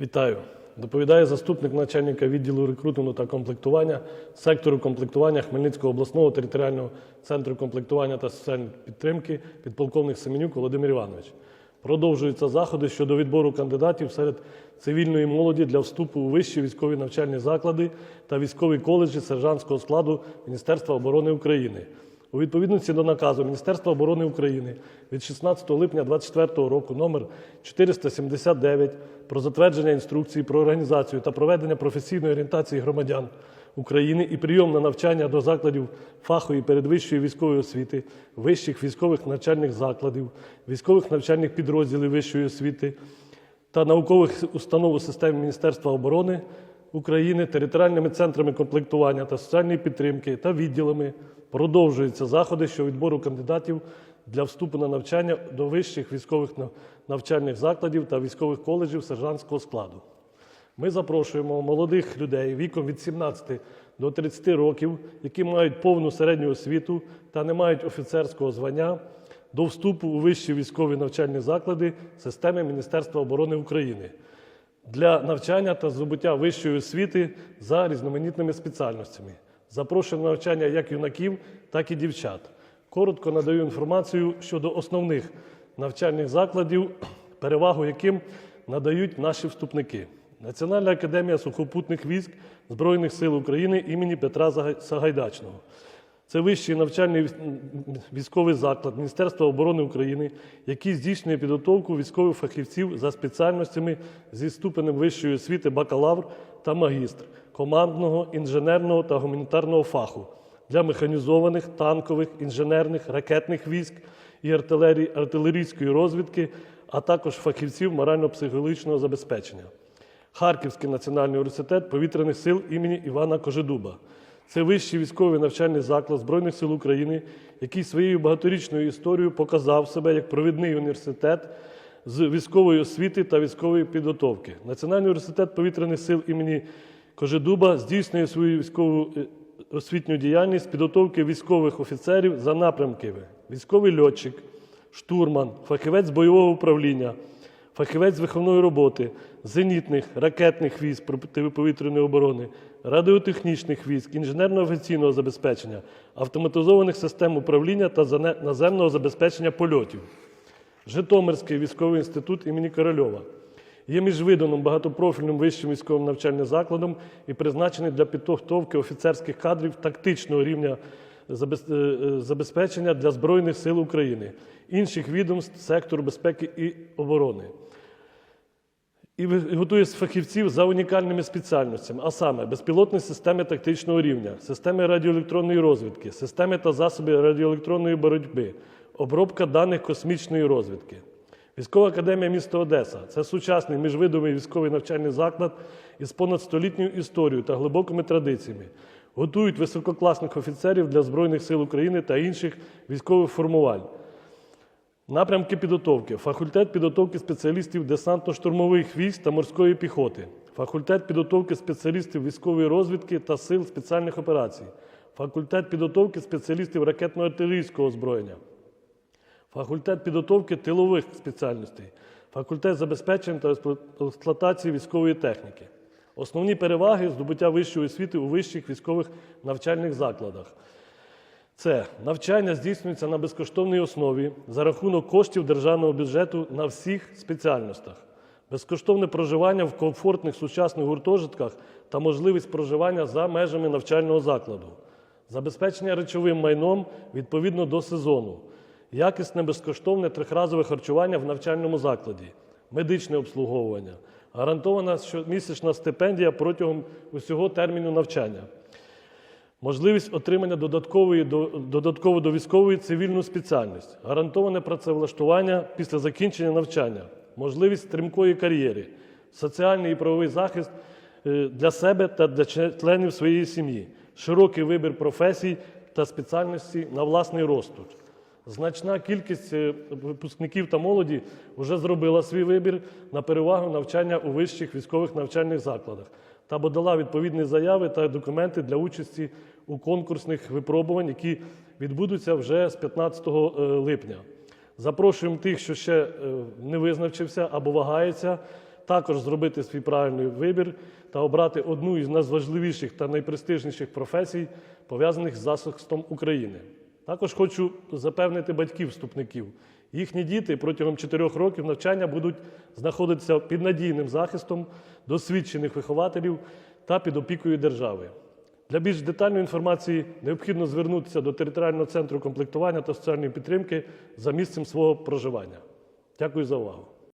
Вітаю. Доповідає заступник начальника відділу рекрутингу та комплектування сектору комплектування Хмельницького обласного територіального центру комплектування та соціальної підтримки підполковник Семенюк Володимир Іванович. Продовжуються заходи щодо відбору кандидатів серед цивільної молоді для вступу у вищі військові навчальні заклади та військові коледжі сержантського складу Міністерства оборони України. У відповідності до наказу Міністерства оборони України від 16 липня 2024 року номер 479 про затвердження інструкції про організацію та проведення професійної орієнтації громадян України і прийом на навчання до закладів фахової передвищої військової освіти, вищих військових навчальних закладів, військових навчальних підрозділів вищої освіти та наукових установ у системі Міністерства оборони України, територіальними центрами комплектування та соціальної підтримки та відділами продовжуються заходи щодо відбору кандидатів для вступу на навчання до вищих військових навчальних закладів та військових коледжів сержантського складу. Ми запрошуємо молодих людей віком від 17 до 30 років, які мають повну середню освіту та не мають офіцерського звання, до вступу у вищі військові навчальні заклади системи Міністерства оборони України для навчання та здобуття вищої освіти за різноманітними спеціальностями. Запрошуємо на навчання як юнаків, так і дівчат. Коротко надаю інформацію щодо основних навчальних закладів, перевагу яким надають наші вступники. Національна академія сухопутних військ Збройних сил України імені Петра Сагайдачного. Це вищий навчальний військовий заклад Міністерства оборони України, який здійснює підготовку військових фахівців за спеціальностями зі ступенем вищої освіти бакалавр та магістр командного, інженерного та гуманітарного фаху для механізованих, танкових, інженерних, ракетних військ і артилерії, артилерійської розвідки, а також фахівців морально-психологічного забезпечення. Харківський національний університет повітряних сил імені Івана Кожедуба. Це вищий військовий навчальний заклад Збройних сил України, який своєю багаторічною історією показав себе як провідний університет з військової освіти та військової підготовки. Національний університет повітряних сил імені Кожедуба здійснює свою військову е, освітню діяльність підготовки військових офіцерів за напрямками: військовий льотчик, штурман, фахівець бойового управління, фахівець виховної роботи, зенітних, ракетних військ протиповітряної оборони, радіотехнічних військ, інженерно-авіаційного забезпечення, автоматизованих систем управління та наземного забезпечення польотів. Житомирський військовий інститут імені Корольова є міжвиданим багатопрофільним вищим військовим навчальним закладом і призначений для підготовки офіцерських кадрів тактичного рівня е, е, забезпечення для Збройних сил України, інших відомств сектору безпеки і оборони. І готує фахівців за унікальними спеціальностями, а саме безпілотні системи тактичного рівня, системи радіоелектронної розвідки, системи та засоби радіоелектронної боротьби, обробка даних космічної розвідки. Військова академія міста Одеса це сучасний міжвидовий військовий навчальний заклад із понадстолітньою історією та глибокими традиціями. Готують висококласних офіцерів для Збройних сил України та інших військових формувань. Напрямки підготовки: факультет підготовки спеціалістів десантно-штурмових військ та морської піхоти, факультет підготовки спеціалістів військової розвідки та сил спеціальних операцій, факультет підготовки спеціалістів ракетно-артилерійського озброєння, факультет підготовки тилових спеціальностей, факультет забезпечення та експлуатації військової техніки. Основні переваги здобуття вищої освіти у вищих військових навчальних закладах. Це навчання здійснюється на безкоштовній основі за рахунок коштів державного бюджету на всіх спеціальностях, безкоштовне проживання в комфортних сучасних гуртожитках та можливість проживання за межами навчального закладу, забезпечення речовим майном відповідно до сезону, якісне безкоштовне трьохразове харчування в навчальному закладі, медичне обслуговування, гарантована щомісячна стипендія протягом усього терміну навчання. Можливість отримання додаткової до додатково до військової цивільну спеціальність, гарантоване працевлаштування після закінчення навчання, можливість стрімкої кар'єри, соціальний і правовий захист е, для себе та для членів своєї сім'ї, широкий вибір професій та спеціальностей на власний розсуд. Значна кількість е, випускників та молоді вже зробила свій вибір на перевагу навчання у вищих військових навчальних закладах та подала відповідні заяви та документи для участі у конкурсних випробувань, які відбудуться вже з 15 е, липня. Запрошуємо тих, що ще е, не визначився або вагається також зробити свій правильний вибір та обрати одну із найважливіших та найпрестижніших професій, пов'язаних з захистом України. Також хочу запевнити батьків вступників. Їхні діти протягом 4 років навчання будуть знаходитися під надійним захистом досвідчених вихователів та під опікою держави. Для більш детальної інформації необхідно звернутися до територіального центру комплектування та соціальної підтримки за місцем свого проживання. Дякую за увагу.